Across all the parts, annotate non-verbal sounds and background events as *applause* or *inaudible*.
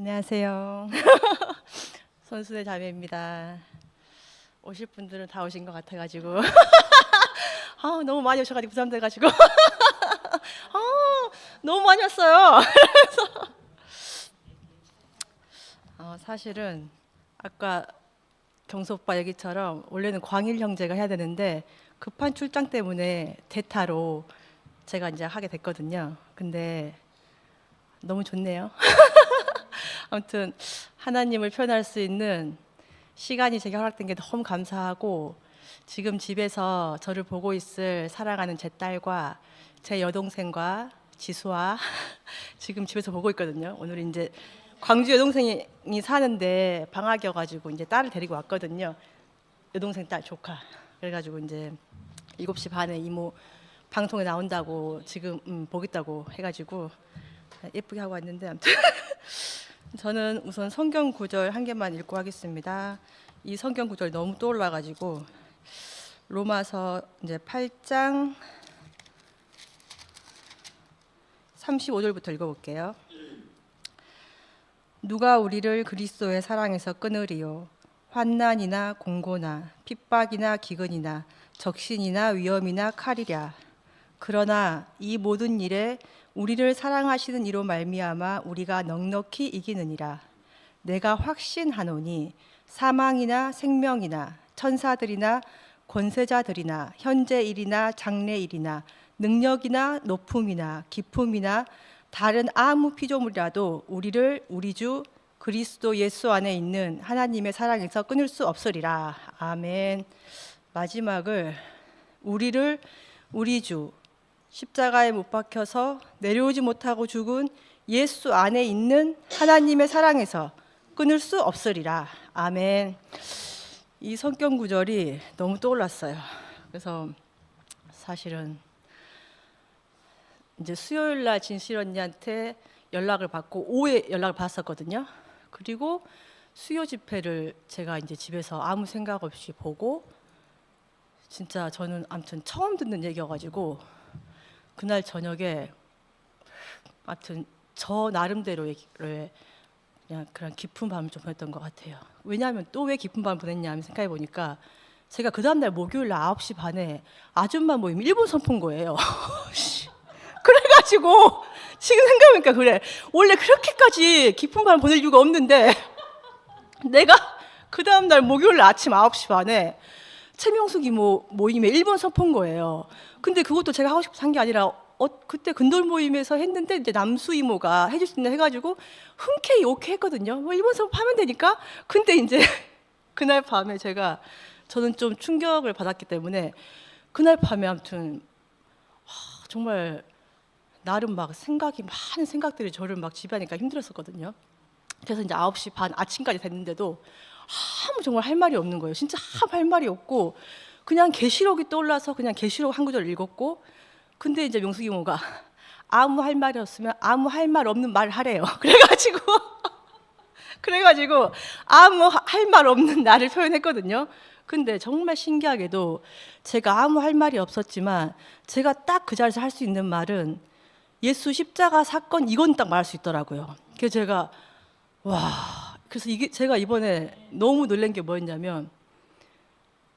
안녕하세요. *laughs* 선수의 자매입니다. 오실 분들은 다 오신 것 같아가지고 *laughs* 아 너무 많이 오셔가지고 부담돼가지고 *laughs* 아 너무 많이 왔어요. 그래서 어, 사실은 아까 경수 오빠 얘기처럼 원래는 광일 형제가 해야 되는데 급한 출장 때문에 대타로 제가 이제 하게 됐거든요. 근데 너무 좋네요. 아무튼 하나님을 표현할 수 있는 시간이 제게 허락된 게 너무 감사하고 지금 집에서 저를 보고 있을 사랑하는 제 딸과 제 여동생과 지수와 *laughs* 지금 집에서 보고 있거든요. 오늘 이제 광주 여동생이 사는데 방학이어가지고 이제 딸을 데리고 왔거든요. 여동생 딸 조카. 그래가지고 이제 7시 반에 이모 방송에 나온다고 지금 음, 보겠다고 해가지고 예쁘게 하고 왔는데 아무튼 *laughs* 저는 우선 성경 구절 한 개만 읽고 하겠습니다. 이 성경 구절 너무 떠올라 가지고 로마서 이제 8장 35절부터 읽어 볼게요. 누가 우리를 그리스도의 사랑에서 끊으리요? 환난이나 공고나 핍박이나 기근이나 적신이나 위험이나 칼이랴. 그러나 이 모든 일에 우리를 사랑하시는 이로 말미암아 우리가 넉넉히 이기느니라. 내가 확신하노니 사망이나 생명이나 천사들이나 권세자들이나 현재 일이나 장래 일이나 능력이나 높음이나 기품이나 다른 아무 피조물이라도 우리를 우리 주 그리스도 예수 안에 있는 하나님의 사랑에서 끊을 수 없으리라. 아멘. 마지막을 우리를 우리 주 십자가에 못 박혀서 내려오지 못하고 죽은 예수 안에 있는 하나님의 사랑에서 끊을 수 없으리라. 아멘. 이 성경 구절이 너무 떠올랐어요. 그래서 사실은 이제 수요일 날 진실 언니한테 연락을 받고 오후에 연락을 받았었거든요. 그리고 수요 집회를 제가 이제 집에서 아무 생각 없이 보고 진짜 저는 아무튼 처음 듣는 얘기여가지고 그날 저녁에 아무튼 저 나름대로의 그냥 그런 깊은 밤을 좀 보냈던 것 같아요. 왜냐하면 또 왜 깊은 밤을 보냈냐 하면 생각해 보니까 제가 그 다음날 목요일 날 9시 반에 아줌마 모임 일본 선포인 거예요. *laughs* 그래가지고 지금 생각해보니까 그래. 원래 그렇게까지 깊은 밤을 보낼 이유가 없는데 내가 그 다음날 목요일 날 아침 9시 반에 최명숙 이모 모임에 일본 선포인 거예요. 근데 그것도 제가 하고 싶어서 한 게 아니라 어, 그때 근돌 모임에서 했는데 이제 남수 이모가 해줄 수 있는 해가지고 흔쾌히 오케이 했거든요. 뭐 일본 선포 하면 되니까. 근데 이제 *laughs* 그날 밤에 제가 저는 좀 충격을 받았기 때문에 그날 밤에 아무튼 하, 정말 나름 막 생각이 많은 생각들이 저를 막 지배하니까 힘들었었거든요. 그래서 이제 9시 반 아침까지 됐는데도 아무 정말 할 말이 없는 거예요. 진짜 아무 할 말이 없고 그냥 계시록이 떠올라서 그냥 계시록 한 구절 읽었고 근데 이제 명숙 이 모가 아무 할 말이 없으면 아무 할 말 없는 말을 하래요. *laughs* 그래가지고 *laughs* 그래가지고 아무 할 말 없는 나를 표현했거든요. 근데 정말 신기하게도 제가 아무 할 말이 없었지만 제가 딱 그 자리에서 할 수 있는 말은 예수 십자가 사건 이건 딱 말할 수 있더라고요. 그래서 제가 와 그래서 이게 제가 이번에 너무 놀란 게 뭐였냐면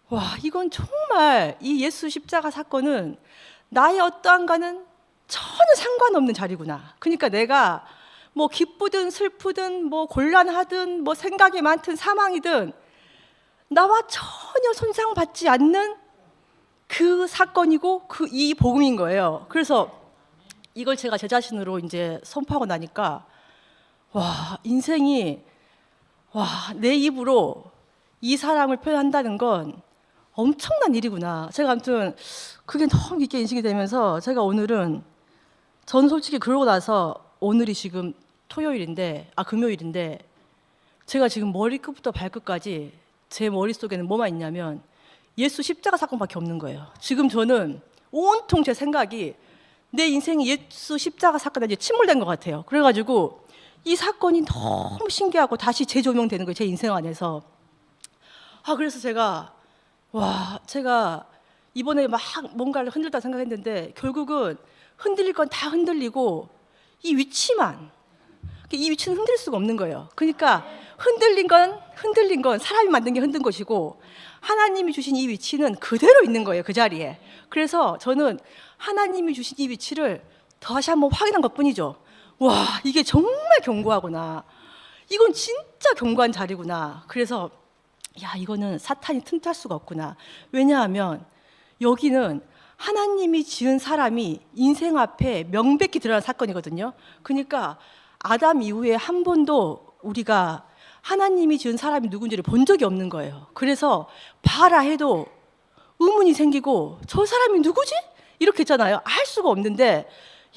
와 이건 정말 이 예수 십자가 사건은 나의 어떠한가는 전혀 상관없는 자리구나. 그러니까 내가 뭐 기쁘든 슬프든 뭐 곤란하든 뭐 생각이 많든 사망이든 나와 전혀 손상받지 않는 그 사건이고 그 이 복음인 거예요. 그래서 이걸 제가 제 자신으로 이제 선포하고 나니까 와 인생이 와 내 입으로 이 사랑을 표현한다는 건 엄청난 일이구나. 제가 아무튼 그게 너무 깊게 인식이 되면서 제가 오늘은 전 솔직히 그러고 나서 오늘이 지금 토요일인데 아 금요일인데 제가 지금 머리끝부터 발끝까지 제 머릿속에는 뭐만 있냐면 예수 십자가 사건밖에 없는 거예요. 지금 저는 온통 제 생각이 내 인생이 예수 십자가 사건에 침몰된 것 같아요. 그래가지고 이 사건이 너무 신기하고 다시 재조명되는 거예요. 제 인생 안에서. 아 그래서 제가 와 제가 이번에 막 뭔가를 흔들다 생각했는데 결국은 흔들릴 건 다 흔들리고 이 위치만 이 위치는 흔들 수가 없는 거예요. 그러니까 흔들린 건 흔들린 건 사람이 만든 게 흔든 것이고 하나님이 주신 이 위치는 그대로 있는 거예요. 그 자리에. 그래서 저는 하나님이 주신 이 위치를 다시 한번 확인한 것뿐이죠. 와, 이게 정말 견고하구나. 이건 진짜 견고한 자리구나. 그래서 야, 이거는 사탄이 틈탈 수가 없구나. 왜냐하면 여기는 하나님이 지은 사람이 인생 앞에 명백히 드러난 사건이거든요. 그러니까 아담 이후에 한 번도 우리가 하나님이 지은 사람이 누군지를 본 적이 없는 거예요. 그래서 봐라 해도 의문이 생기고 저 사람이 누구지? 이렇게 했잖아요. 알 수가 없는데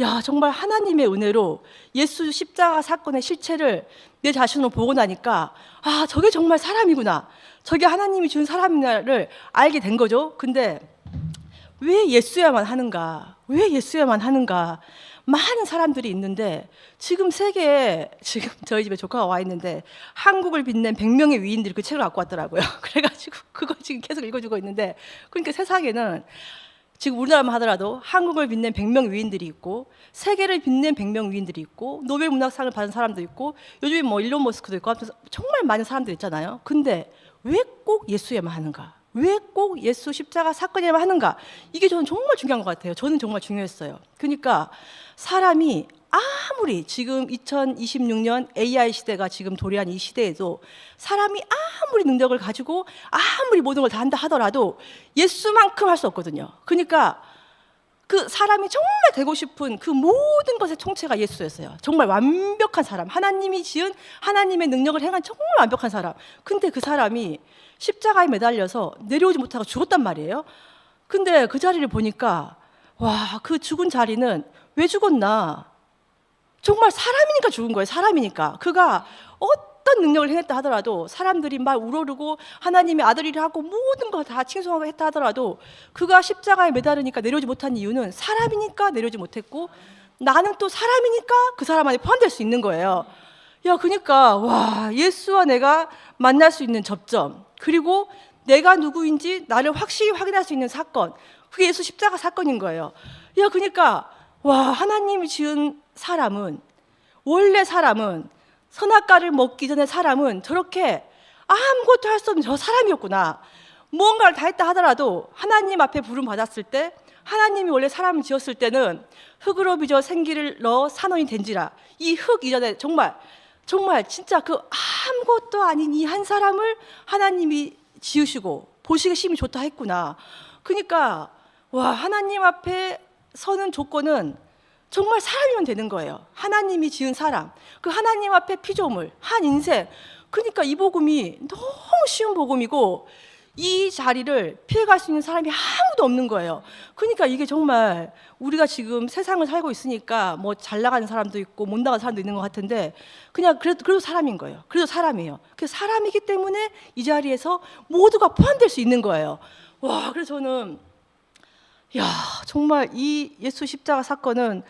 야 정말 하나님의 은혜로 예수 십자가 사건의 실체를 내 자신으로 보고 나니까 아 저게 정말 사람이구나. 저게 하나님이 준 사람이나를 알게 된 거죠. 근데 왜 예수야만 하는가? 왜 예수야만 하는가? 많은 사람들이 있는데 지금 세계에 지금 저희 집에 조카가 와 있는데 한국을 빛낸 100명의 위인들이 그 책을 갖고 왔더라고요. *laughs* 그래가지고 그거 지금 계속 읽어주고 있는데 그러니까 세상에는 지금 우리나라만 하더라도 한국을 빛낸 100명 위인들이 있고 세계를 빛낸 100명 위인들이 있고 노벨 문학상을 받은 사람도 있고 요즘에 뭐 일론 머스크도 있고 하면서 정말 많은 사람들 있잖아요. 근데 왜 꼭 예수에만 하는가? 왜 꼭 예수 십자가 사건에만 하는가? 이게 저는 정말 중요한 것 같아요. 저는 정말 중요했어요. 그러니까 사람이 아무리 지금 2026년 AI 시대가 지금 도래한 이 시대에도 사람이 아무리 능력을 가지고 아무리 모든 걸 다 한다 하더라도 예수만큼 할 수 없거든요. 그러니까 그 사람이 정말 되고 싶은 그 모든 것의 총체가 예수였어요. 정말 완벽한 사람. 하나님이 지은 하나님의 능력을 행한 정말 완벽한 사람. 근데 그 사람이 십자가에 매달려서 내려오지 못하고 죽었단 말이에요. 근데 그 자리를 보니까 와, 그 죽은 자리는 왜 죽었나? 정말 사람이니까 죽은 거예요. 사람이니까. 그가 어떤 능력을 행했다 하더라도 사람들이 막 우러르고 하나님의 아들이라 하고 모든 거다 칭송하고 했다 하더라도 그가 십자가에 매달으니까 내려오지 못한 이유는 사람이니까 내려오지 못했고 나는 또 사람이니까 그 사람 안에 포함될 수 있는 거예요. 야, 그러니까 와 예수와 내가 만날 수 있는 접점 그리고 내가 누구인지 나를 확실히 확인할 수 있는 사건 그게 예수 십자가 사건인 거예요. 야, 그러니까 와 하나님이 지은 사람은 원래 사람은 선악과를 먹기 전에 사람은 저렇게 아무것도 할 수 없는 저 사람이었구나. 무언가를 다 했다 하더라도 하나님 앞에 부름 받았을 때 하나님이 원래 사람을 지었을 때는 흙으로 빚어 생기를 넣어 산원이 된지라 이 흙 이전에 정말 정말 진짜 그 아무것도 아닌 이 한 사람을 하나님이 지으시고 보시기 심히 좋다 했구나. 그러니까 와 하나님 앞에 서는 조건은 정말 사람이면 되는 거예요. 하나님이 지은 사람, 그 하나님 앞에 피조물, 한 인생. 그러니까 이 복음이 너무 쉬운 복음이고 이 자리를 피해갈 수 있는 사람이 아무도 없는 거예요. 그러니까 이게 정말 우리가 지금 세상을 살고 있으니까 뭐 잘 나가는 사람도 있고 못 나가는 사람도 있는 것 같은데 그냥 그래도 그래도 사람인 거예요. 그래도 사람이에요. 그 사람이기 때문에 이 자리에서 모두가 포함될 수 있는 거예요. 와, 그래서 저는 야, 정말 이 예수 십자가 사건은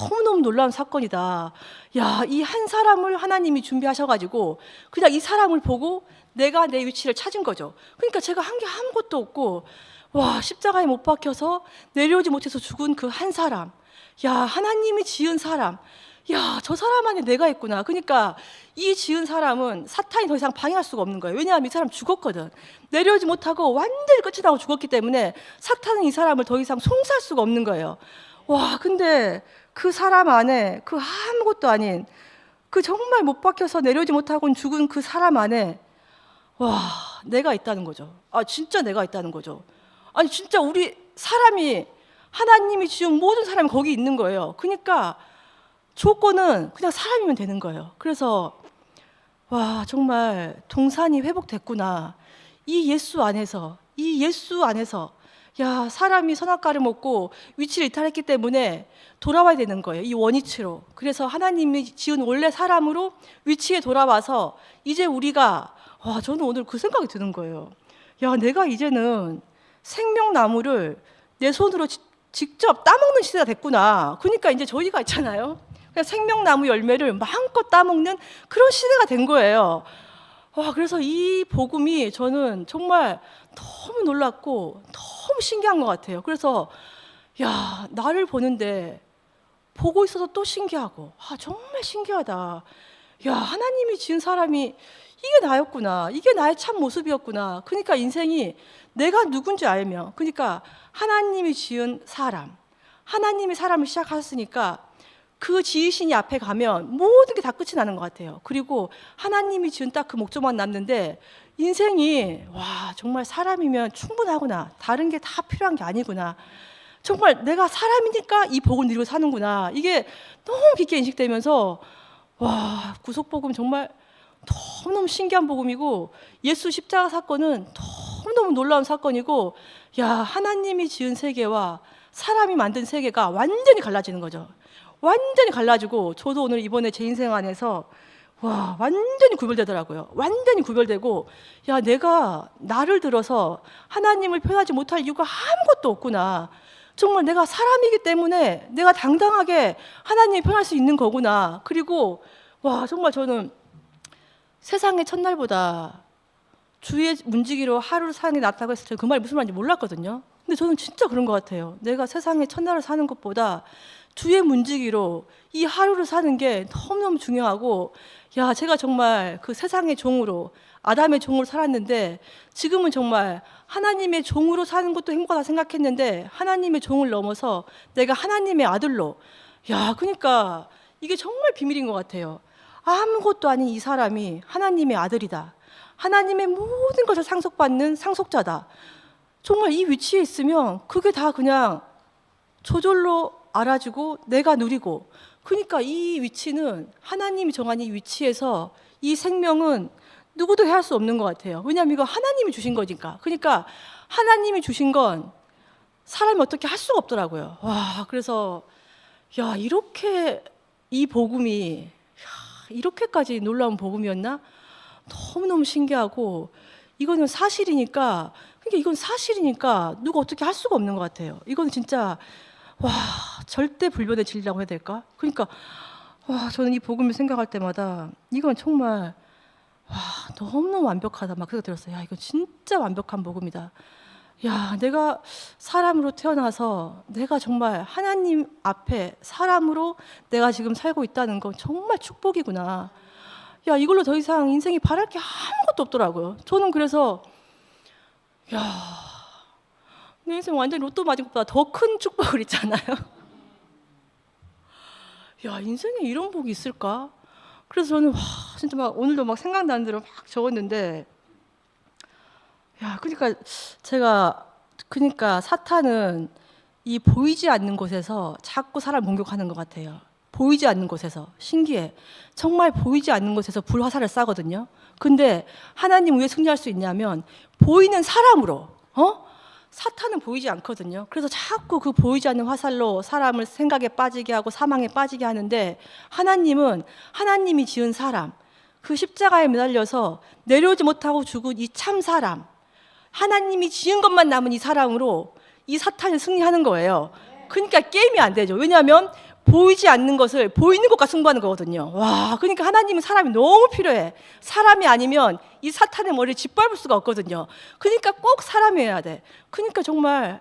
너무너무 놀라운 사건이다. 야, 이 한 사람을 하나님이 준비하셔가지고 그냥 이 사람을 보고 내가 내 위치를 찾은 거죠. 그러니까 제가 한 게 아무것도 없고 와, 십자가에 못 박혀서 내려오지 못해서 죽은 그 한 사람. 야, 하나님이 지은 사람. 야, 저 사람 안에 내가 있구나. 그러니까 이 지은 사람은 사탄이 더 이상 방해할 수가 없는 거예요. 왜냐하면 이 사람 죽었거든. 내려오지 못하고 완전히 끝이 나고 죽었기 때문에 사탄은 이 사람을 더 이상 송사할 수가 없는 거예요. 와, 근데 그 사람 안에 그 아무것도 아닌 그 정말 못 박혀서 내려오지 못하고 죽은 그 사람 안에 와, 내가 있다는 거죠. 아, 진짜 내가 있다는 거죠. 아니, 진짜 우리 사람이 하나님이 지은 모든 사람이 거기 있는 거예요. 그러니까 조건은 그냥 사람이면 되는 거예요. 그래서 와 정말 동산이 회복됐구나. 이 예수 안에서 이 예수 안에서 야 사람이 선악과를 먹고 위치를 이탈했기 때문에 돌아와야 되는 거예요. 이 원위치로. 그래서 하나님이 지은 원래 사람으로 위치에 돌아와서 이제 우리가 와 저는 오늘 그 생각이 드는 거예요. 야 내가 이제는 생명나무를 내 손으로 지- 직접 따먹는 시대가 됐구나. 그러니까 이제 저희가 있잖아요. 생명나무 열매를 마음껏 따먹는 그런 시대가 된 거예요. 와, 그래서 이 복음이 저는 정말 너무 놀랐고 너무 신기한 것 같아요. 그래서 야, 나를 보는데 보고 있어서 또 신기하고 아, 정말 신기하다. 야, 하나님이 지은 사람이 이게 나였구나. 이게 나의 참 모습이었구나. 그러니까 인생이 내가 누군지 알며, 그러니까 하나님이 지은 사람, 하나님이 사람을 시작하셨으니까 그 지으신이 앞에 가면 모든 게 다 끝이 나는 것 같아요. 그리고 하나님이 지은 딱 그 목적만 남는데 인생이 와 정말 사람이면 충분하구나. 다른 게 다 필요한 게 아니구나. 정말 내가 사람이니까 이 복을 누리고 사는구나. 이게 너무 깊게 인식되면서 와 구속 복음 정말 너무너무 신기한 복음이고 예수 십자가 사건은 너무너무 놀라운 사건이고 야 하나님이 지은 세계와 사람이 만든 세계가 완전히 갈라지는 거죠. 완전히 갈라지고 저도 오늘 이번에 제 인생 안에서 와 완전히 구별되더라고요. 완전히 구별되고 야 내가 나를 들어서 하나님을 표현하지 못할 이유가 아무것도 없구나. 정말 내가 사람이기 때문에 내가 당당하게 하나님을 표현할 수 있는 거구나. 그리고 와 정말 저는 세상의 첫날보다 주의 문지기로 하루를 사는 게 낫다고 했을 때 그 말이 무슨 말인지 몰랐거든요. 근데 저는 진짜 그런 것 같아요. 내가 세상의 첫날을 사는 것보다 주의 문지기로 이 하루를 사는 게 너무너무 중요하고 야 제가 정말 그 세상의 종으로 아담의 종으로 살았는데 지금은 정말 하나님의 종으로 사는 것도 행복하다 생각했는데 하나님의 종을 넘어서 내가 하나님의 아들로 야 그러니까 이게 정말 비밀인 것 같아요. 아무것도 아닌 이 사람이 하나님의 아들이다. 하나님의 모든 것을 상속받는 상속자다. 정말 이 위치에 있으면 그게 다 그냥 저절로 알아주고 내가 누리고 그러니까 이 위치는 하나님이 정한 이 위치에서 이 생명은 누구도 해할 수 없는 것 같아요. 왜냐하면 이거 하나님이 주신 거니까. 그러니까 하나님이 주신 건 사람이 어떻게 할 수가 없더라고요. 와, 그래서 야 이렇게 이 복음이 야, 이렇게까지 놀라운 복음이었나? 너무 너무 신기하고 이거는 사실이니까 그러니까 이건 사실이니까 누가 어떻게 할 수가 없는 것 같아요. 이건 진짜 와 절대 불변의 진리라고 해야 될까? 그러니까 와 저는 이 복음을 생각할 때마다 이건 정말 와 너무너무 완벽하다 막 그렇게 들었어요. 야 이거 진짜 완벽한 복음이다. 야 내가 사람으로 태어나서 내가 정말 하나님 앞에 사람으로 내가 지금 살고 있다는 건 정말 축복이구나. 야 이걸로 더 이상 인생이 바랄 게 아무것도 없더라고요. 저는 그래서 야 내 인생 완전 로또 맞은 것보다 더 큰 축복을 있잖아요. 야 인생에 이런 복이 있을까? 그래서 저는 와 진짜 막 오늘도 막 생각나는 대로 막 적었는데 야 그러니까 제가 그러니까 사탄은 이 보이지 않는 곳에서 자꾸 사람 공격하는 것 같아요. 보이지 않는 곳에서 신기해. 정말 보이지 않는 곳에서 불화살을 쏴거든요. 근데 하나님 왜 승리할 수 있냐면 보이는 사람으로 어? 사탄은 보이지 않거든요. 그래서 자꾸 그 보이지 않는 화살로 사람을 생각에 빠지게 하고 사망에 빠지게 하는데 하나님은 하나님이 지은 사람, 그 십자가에 매달려서 내려오지 못하고 죽은 이 참 사람, 하나님이 지은 것만 남은 이 사람으로 이 사탄을 승리하는 거예요. 그러니까 게임이 안 되죠. 왜냐하면 보이지 않는 것을 보이는 것과 승부하는 거거든요. 와, 그러니까 하나님은 사람이 너무 필요해. 사람이 아니면 이 사탄의 머리를 짓밟을 수가 없거든요. 그러니까 꼭 사람이어야 돼. 그러니까 정말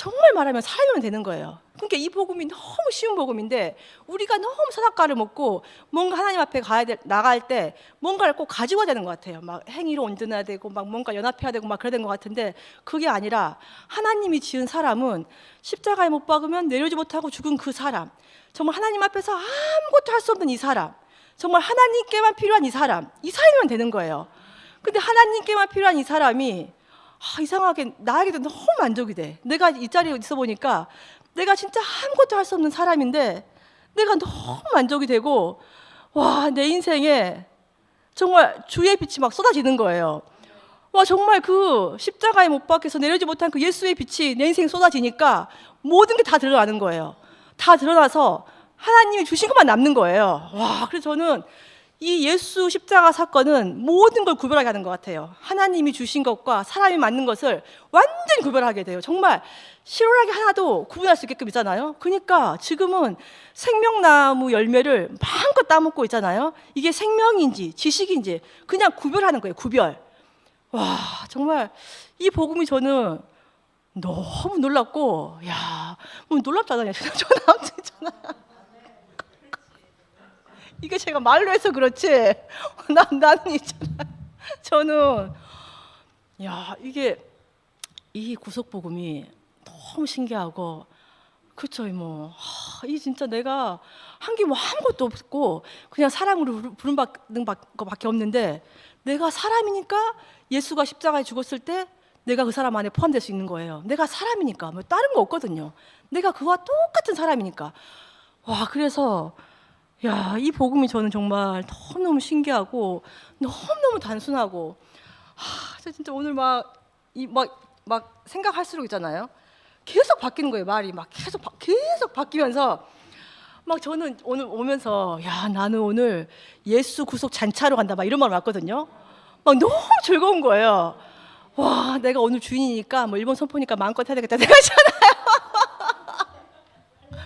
정말 말하면 사람이면 되는 거예요. 그러니까 이 복음이 너무 쉬운 복음인데 우리가 너무 선악과를 먹고 뭔가 하나님 앞에 가야 될 나갈 때 뭔가를 꼭 가지고 되는 것 같아요. 막 행위로 온전해야 되고 막 뭔가 연합해야 되고 막 그래야 되는 것 같은데 그게 아니라 하나님이 지은 사람은 십자가에 못 박으면 내려오지 못하고 죽은 그 사람 정말 하나님 앞에서 아무것도 할 수 없는 이 사람 정말 하나님께만 필요한 이 사람 이 사람이면 되는 거예요. 근데 하나님께만 필요한 이 사람이 아, 이상하게 나에게도 너무 만족이 돼. 내가 이 자리에 있어 보니까 내가 진짜 아무것도 할 수 없는 사람인데 내가 너무 만족이 되고 와, 내 인생에 정말 주의 빛이 막 쏟아지는 거예요. 와, 정말 그 십자가에 못 박혀서 내려지 못한 그 예수의 빛이 내 인생에 쏟아지니까 모든 게 다 드러나는 거예요. 다 드러나서 하나님이 주신 것만 남는 거예요. 와, 그래서 저는 이 예수 십자가 사건은 모든 걸 구별하게 하는 것 같아요. 하나님이 주신 것과 사람이 맞는 것을 완전히 구별하게 돼요. 정말 실오라기 하나도 구분할 수 있게끔 있잖아요. 그러니까 지금은 생명나무 열매를 마음껏 따먹고 있잖아요. 이게 생명인지 지식인지 그냥 구별하는 거예요. 구별. 와, 정말 이 복음이 저는 너무 놀랍고, 야, 뭐 놀랍잖아요. 저는 아무튼 있잖아. 이게 제가 말로 해서 그렇지. *laughs* 난 나는 있잖아. 저는 야 이게 이 구속 복음이 너무 신기하고 그쵸 이모. 하, 이 진짜 내가 한 게 뭐 아무것도 없고 그냥 사랑으로 부름 받는 것밖에 없는데 내가 사람이니까 예수가 십자가에 죽었을 때 내가 그 사람 안에 포함될 수 있는 거예요. 내가 사람이니까 뭐 다른 거 없거든요. 내가 그와 똑같은 사람이니까. 와 그래서 야 이 복음이 저는 정말 너무 너무 신기하고 너무 너무 단순하고 하, 저 진짜 오늘 막 이 막 막 생각할수록 있잖아요. 계속 바뀌는 거예요 말이 막 계속 바, 계속 바뀌면서 막 저는 오늘 오면서 야 나는 오늘 예수 구속 잔치하러 간다 막 이런 말 왔거든요. 막 너무 즐거운 거예요. 와 내가 오늘 주인이니까 뭐 일본 선포니까 마음껏 해야 되겠다 *laughs* 생각하잖아요.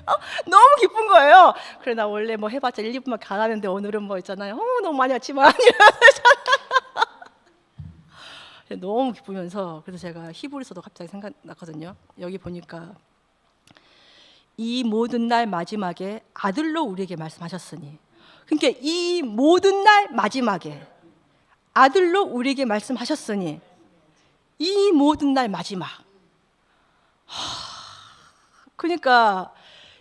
*laughs* 어, 너무 기쁜 거예요. 그래 나 원래 뭐 해봤자 1, 2분만 가라는데 오늘은 뭐 있잖아요. 어 너무 많이 왔지만 *laughs* 너무 기쁘면서 그래서 제가 히브리서도 갑자기 생각났거든요. 여기 보니까 이 모든 날 마지막에 아들로 우리에게 말씀하셨으니 그러니까 이 모든 날 마지막에 아들로 우리에게 말씀하셨으니 이 모든 날 마지막 하, 그러니까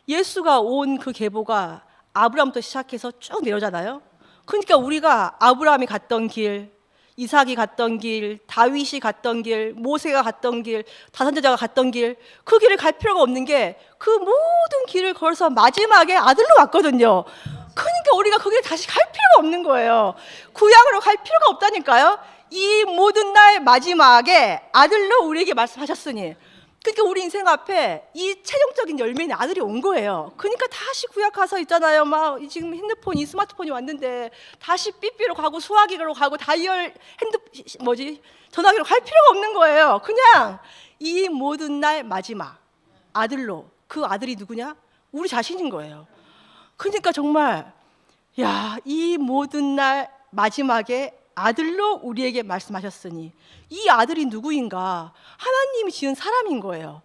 예수가 온 그 계보가 아브라함부터 시작해서 쭉 내려오잖아요. 그러니까 우리가 아브라함이 갔던 길, 이삭이 갔던 길, 다윗이 갔던 길, 모세가 갔던 길, 다선제자가 갔던 길, 그 길을 갈 필요가 없는 게 그 모든 길을 걸어서 마지막에 아들로 왔거든요. 그러니까 우리가 거기에 다시 갈 필요가 없는 거예요. 구약으로 갈 필요가 없다니까요. 이 모든 날 마지막에 아들로 우리에게 말씀하셨으니 그러니까 우리 인생 앞에 이 최종적인 열매는 아들이 온 거예요. 그러니까 다시 구약 가서 있잖아요. 막 지금 핸드폰, 이 스마트폰이 왔는데 다시 삐삐로 가고 수화기로 가고 다이얼 핸드 뭐지 전화기로 갈 필요가 없는 거예요. 그냥 이 모든 날 마지막 아들로 그 아들이 누구냐? 우리 자신인 거예요. 그러니까 정말 야, 이 모든 날 마지막에 아들로 우리에게 말씀하셨으니 이 아들이 누구인가? 하나님이 지은 사람인 거예요.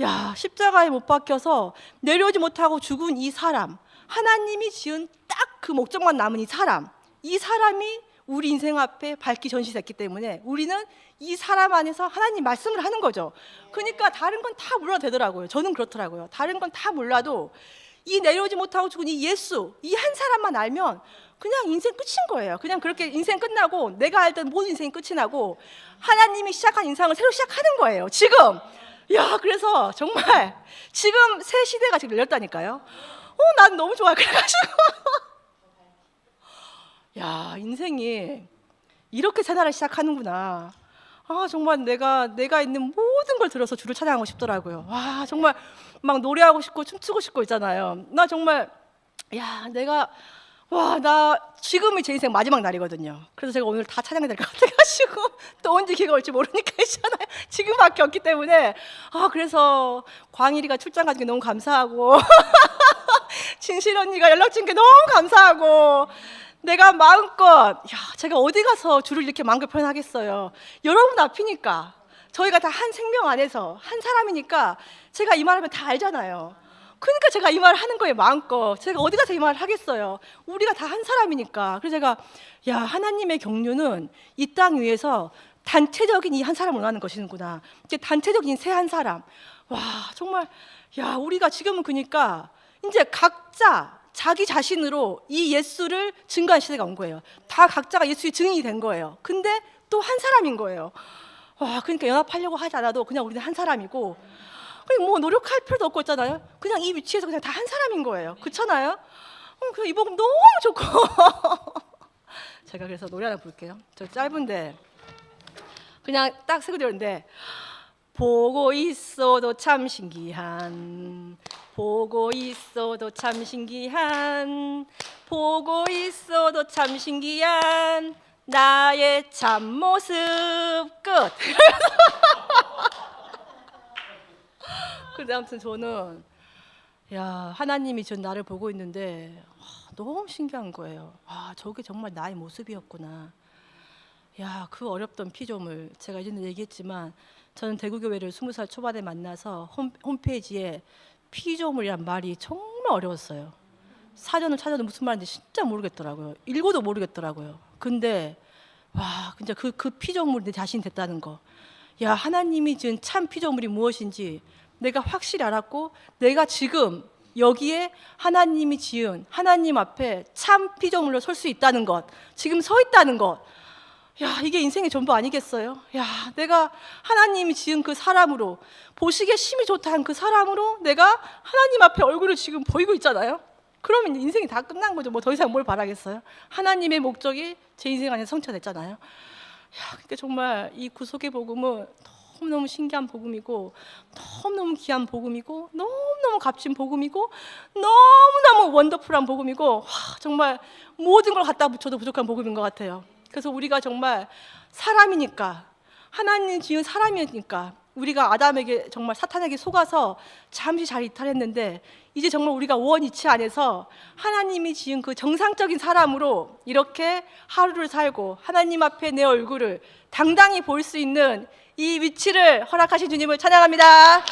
야, 십자가에 못 박혀서 내려오지 못하고 죽은 이 사람, 하나님이 지은 딱 그 목적만 남은 이 사람, 이 사람이 우리 인생 앞에 밝히 전시됐기 때문에 우리는 이 사람 안에서 하나님 말씀을 하는 거죠. 그러니까 다른 건 다 몰라도 되더라고요. 저는 그렇더라고요. 다른 건 다 몰라도 이 내려오지 못하고 죽은 이 예수, 이 한 사람만 알면 그냥 인생 끝인 거예요. 그냥 그렇게 인생 끝나고 내가 알던 모든 인생이 끝이 나고 하나님이 시작한 인생을 새로 시작하는 거예요. 지금. 야, 그래서 정말 지금 새 시대가 지금 열렸다니까요. 어, 난 너무 좋아. 그래가지고. *laughs* 야, 인생이 이렇게 새날을 시작하는구나. 아, 정말 내가 내가 있는 모든 걸 들어서 주를 찬양하고 싶더라고요. 와, 정말 막 노래하고 싶고 춤추고 싶고 있잖아요. 나 정말 야, 내가 와, 나 지금이 제 인생 마지막 날이거든요. 그래서 제가 오늘 다 찬양이 될것 같아가지고 *laughs* 또 언제 기회가 올지 모르니까 *laughs* 있잖아요. 지금밖에 없기 때문에 아 그래서 광일이가 출장 가는 게 너무 감사하고 *laughs* 진실 언니가 연락 준 게 너무 감사하고 내가 마음껏 야 제가 어디 가서 주를 이렇게 마음껏 표현하겠어요. 여러분 앞이니까 저희가 다 한 생명 안에서 한 사람이니까 제가 이 말하면 다 알잖아요. 그러니까 제가 이 말을 하는 거예요 마음껏. 제가 어디 가서 이 말을 하겠어요? 우리가 다 한 사람이니까. 그래서 제가 야 하나님의 경륜은 이 땅 위에서 단체적인 이 한 사람을 원하는 것이구나. 이제 단체적인 새한 사람. 와 정말 야 우리가 지금은 그러니까 이제 각자 자기 자신으로 이 예수를 증거한 시대가 온 거예요. 다 각자가 예수의 증인이 된 거예요. 근데 또 한 사람인 거예요. 와 그러니까 연합하려고 하지 않아도 그냥 우리는 한 사람이고 그냥 뭐 노력할 필요도 없고 있잖아요. 그냥 이 위치에서 그냥 다 한 사람인 거예요. 그렇잖아요? 어, 그이 복음 너무 좋고. *laughs* 제가 그래서 노래 하나 부를게요. 저 짧은데 그냥 딱 세 구절인데 보고 있어도 참 신기한 보고 있어도 참 신기한 보고 있어도 참 신기한 나의 참 모습 끝. *laughs* 근데 아무튼 저는 야 하나님이 전 나를 보고 있는데 와, 너무 신기한 거예요. 아 저게 정말 나의 모습이었구나. 야 그 어렵던 피조물 제가 이전에 얘기했지만 저는 대구교회를 스무 살 초반에 만나서 홈, 홈페이지에 피조물이란 말이 정말 어려웠어요. 사전을 찾아도 무슨 말인지 진짜 모르겠더라고요. 읽어도 모르겠더라고요. 근데 와, 진짜 그, 그 피조물이 내 자신 됐다는 거. 야, 하나님이 지은 참 피조물이 무엇인지 내가 확실히 알았고, 내가 지금 여기에 하나님이 지은 하나님 앞에 참 피조물로 설 수 있다는 것, 지금 서 있다는 것. 야, 이게 인생의 전부 아니겠어요? 야, 내가 하나님이 지은 그 사람으로, 보시기에 심히 좋다는 그 사람으로 내가 하나님 앞에 얼굴을 지금 보이고 있잖아요? 그러면 인생이 다 끝난 거죠. 뭐 더 이상 뭘 바라겠어요? 하나님의 목적이 제 인생 안에 성취됐잖아요. 야, 그러니까 정말 이 구속의 복음은 너무너무 신기한 복음이고 너무너무 귀한 복음이고 너무너무 값진 복음이고 너무너무 원더풀한 복음이고 와, 정말 모든 걸 갖다 붙여도 부족한 복음인 것 같아요. 그래서 우리가 정말 사람이니까 하나님 지은 사람이니까 우리가 아담에게 정말 사탄에게 속아서 잠시 잘 이탈했는데 이제 정말 우리가 원이치 안에서 하나님이 지은 그 정상적인 사람으로 이렇게 하루를 살고 하나님 앞에 내 얼굴을 당당히 볼 수 있는 이 위치를 허락하신 주님을 찬양합니다.